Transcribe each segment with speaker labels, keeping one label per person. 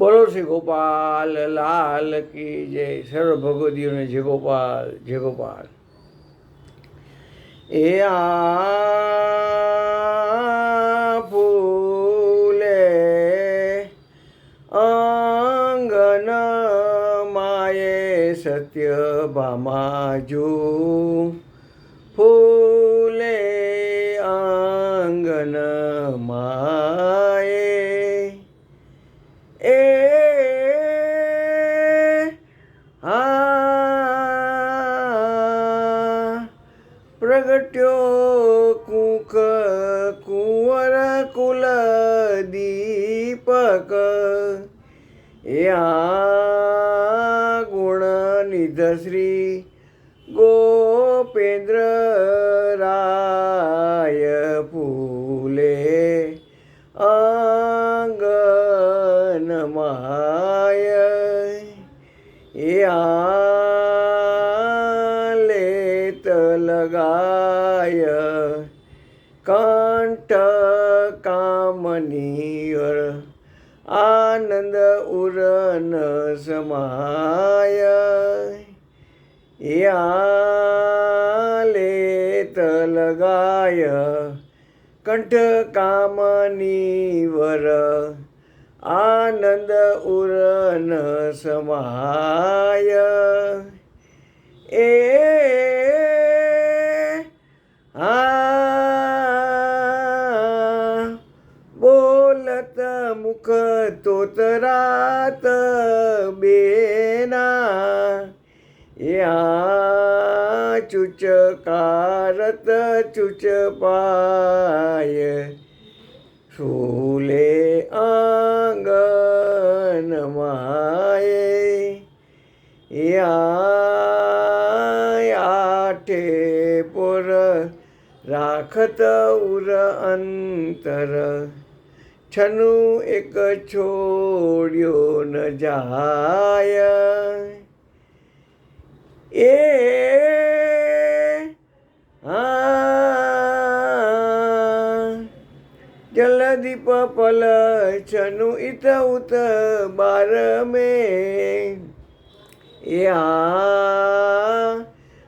Speaker 1: બોલો શ્રી ગોપાલ, લાલ કી જય. સર્વ ભગવદીઓને જય ગોપાલ જય ગોપાલ. એ આ ફૂલે અંગન માયે સત્ય ભામાજુ. પ્રગટ્યો કુક કુંવર કુલ દીપક. યા ગુણ નિધ શ્રી ગોપેન્દ્ર રાય ફૂલે આંગનમાય એ આલેત લગાય काय कंठ कामनीवर आनंद उरण समाय याले तलगाय कंठ कामनीवर आनंद उरण समाय ए तोतरात बेना. या चुच कारत चुच पाय. सोले आंगन माये. या आठे पुर राखत उर अंतर. છનું એક છોડ્યો ન જાય એ આ જલદીપ પલ છનું ઇત ઉત બાર મે એ આ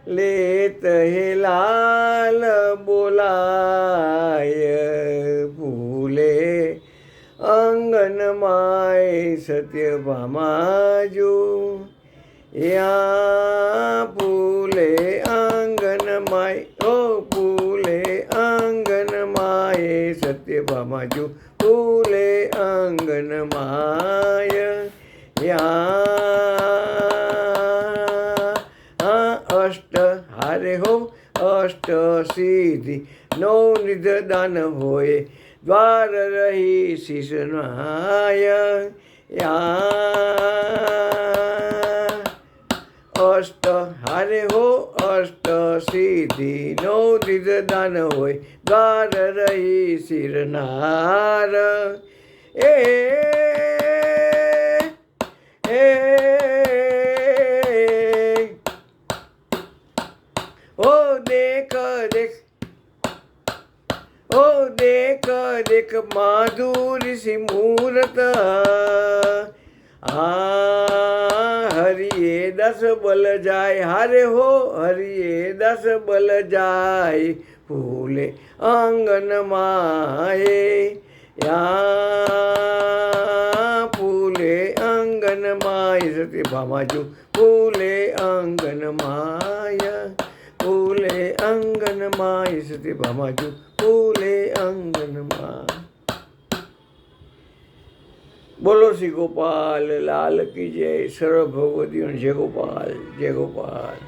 Speaker 1: લેત હે અંગન my Satya ભામાજુ yeah Phule Aangan my O Phule Aangan my Satya ભામાજુ Phule Aangan my યા આ અષ્ટ હારે હો અષ્ટ સિદ્ધિ, નવ નિધ દાન હોય. દ્વાર રહી શિશનાય યા. અષ્ટ હારે હો અષ્ટ સિદ્ધિ, નવ દિદ દાન હોય. દ્વાર રહી શિરનાર એ એ देख देख माधुर सी मूर्त। हरिये दस बल जाय, हरे हो हरिये दस बल जाय, फूले आँगन माए। या फूले आँगन माए सती भामाजू, फूले आँगन माया फूले आँगन माए सती भामाजू, फूले ફૂલે આંગન માય બોલો શ્રી ગોપાલ લાલ કી જય સર્વ ભગવતીઓ જય ગોપાલ જય ગોપાલ